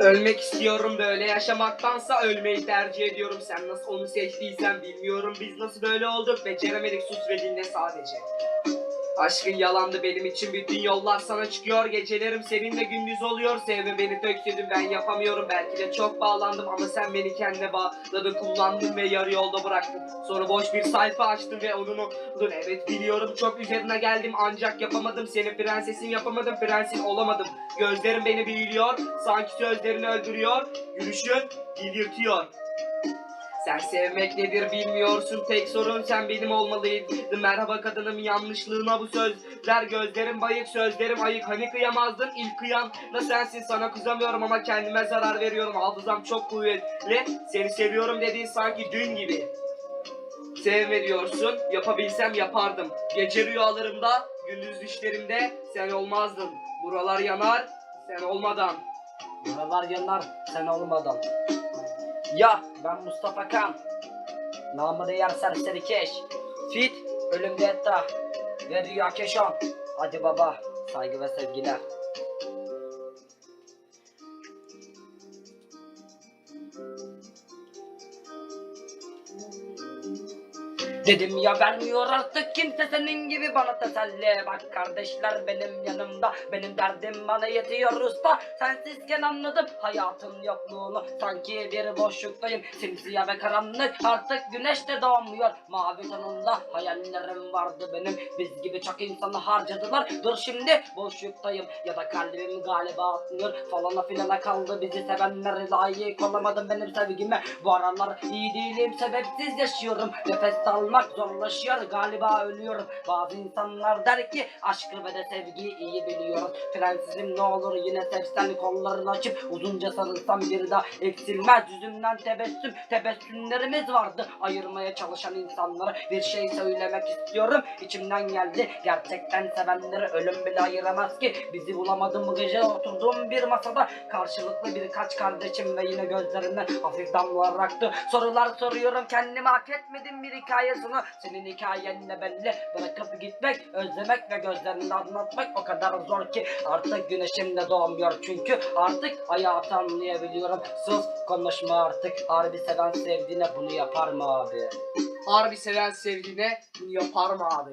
Ölmek istiyorum böyle yaşamaktansa ölmeyi tercih ediyorum. Sen nasıl onu seçtiysen bilmiyorum. Biz nasıl böyle olduk beceremedik sus ve dinle sadece. Aşkın yalandı benim için bütün yollar sana çıkıyor. Gecelerim seninle gündüz oluyor. Sevme beni töksüdüm ben yapamıyorum. Belki de çok bağlandım ama sen beni kendine bağladın. Kullandın ve yarı yolda bıraktın. Sonra boş bir sayfa açtın ve onu okudun Evet biliyorum çok üzerine geldim. Ancak yapamadım. Senin prensesin yapamadım. Prensin olamadım. Gözlerim beni büyülüyor. Sanki sözlerini öldürüyor. Gülüşün delirtiyor sen sevmek nedir bilmiyorsun tek sorun sen benim olmalıydın Merhaba kadınım yanlışlığına bu sözler Gözlerim bayık sözlerim ayık. Hani kıyamazdın ilk kıyan da sensin sana kızamıyorum ama kendime zarar veriyorum. Hafızam çok kuvvetli. Seni seviyorum dediğin sanki dün gibi. Sevme diyorsun yapabilsem yapardım. Gece rüyalarımda gündüz düşlerimde sen olmazdın. Buralar yanar sen olmadan. Buralar yanar sen olmadan. Ya ben Mustafa Kan. Namı değer serseri keş. Fit ölümde etta. Ve rüya keşan. Hadi baba saygı ve sevgiler. Dedim ya vermiyor artık kimse senin gibi bana teselli. Bak kardeşler benim yanımda Benim derdim bana yetiyor usta. Sensizken anladım hayatın yokluğunu. Sanki bir boşluktayım Simsiyah ve karanlık. Artık güneş de doğmuyor. Mavi tonunda hayallerim vardı benim. Biz gibi çok insanı harcadılar. Dur şimdi boşluktayım. Ya da kalbim galiba atmıyor Falana filana kaldı. Bizi sevenler Layık olamadım benim sevgime. Bu aralar iyi değilim sebepsiz yaşıyorum. Nefes almak zorlaşıyor. Galiba ölüyorum. Bazı insanlar der ki aşkı ve de sevgiyi iyi biliyoruz. Prensesim ne olur yine sevsen kollarını açıp Uzunca sarılsam bir daha eksilmez. Yüzümden tebessüm Tebessümlerimiz vardı. Ayırmaya çalışan insanlara Bir şey söylemek istiyorum. İçimden geldi. Gerçekten sevenleri ölüm bile ayıramaz ki. Bizi bulamadım bu gece oturduğum bir masada. Karşılıklı birkaç kardeşim ve yine gözlerinden hafif damlalar aktı. Sorular soruyorum kendimi hak etmedim bir hikaye sonu Senin hikayen ne belli Bırakıp gitmek, özlemek ve gözlerinde anlatmak o kadar zor ki Artık güneşim de doğmuyor çünkü artık hayatı anlayabiliyorum Sus konuşma artık harbi seven sevdiğine bunu yapar mı abi? Harbi seven sevdiğine bunu yapar mı abi?